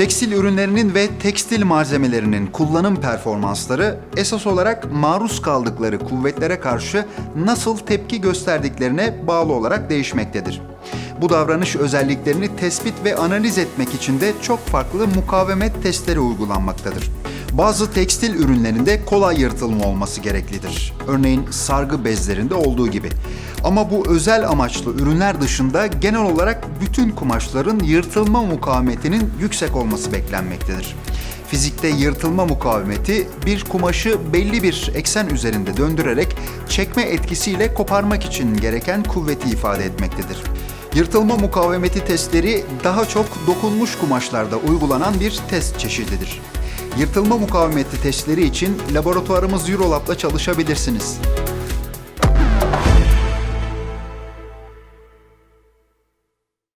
Tekstil ürünlerinin ve tekstil malzemelerinin kullanım performansları esas olarak maruz kaldıkları kuvvetlere karşı nasıl tepki gösterdiklerine bağlı olarak değişmektedir. Bu davranış özelliklerini tespit ve analiz etmek için de çok farklı mukavemet testleri uygulanmaktadır. Bazı tekstil ürünlerinde kolay yırtılma olması gereklidir. Örneğin sargı bezlerinde olduğu gibi. Ama bu özel amaçlı ürünler dışında genel olarak bütün kumaşların yırtılma mukavemetinin yüksek olması beklenmektedir. Fizikte yırtılma mukavemeti bir kumaşı belli bir eksen üzerinde döndürerek çekme etkisiyle koparmak için gereken kuvveti ifade etmektedir. Yırtılma mukavemeti testleri daha çok dokunmuş kumaşlarda uygulanan bir test çeşididir. Yırtılma mukavemeti testleri için laboratuvarımız Eurolab'da çalışabilirsiniz.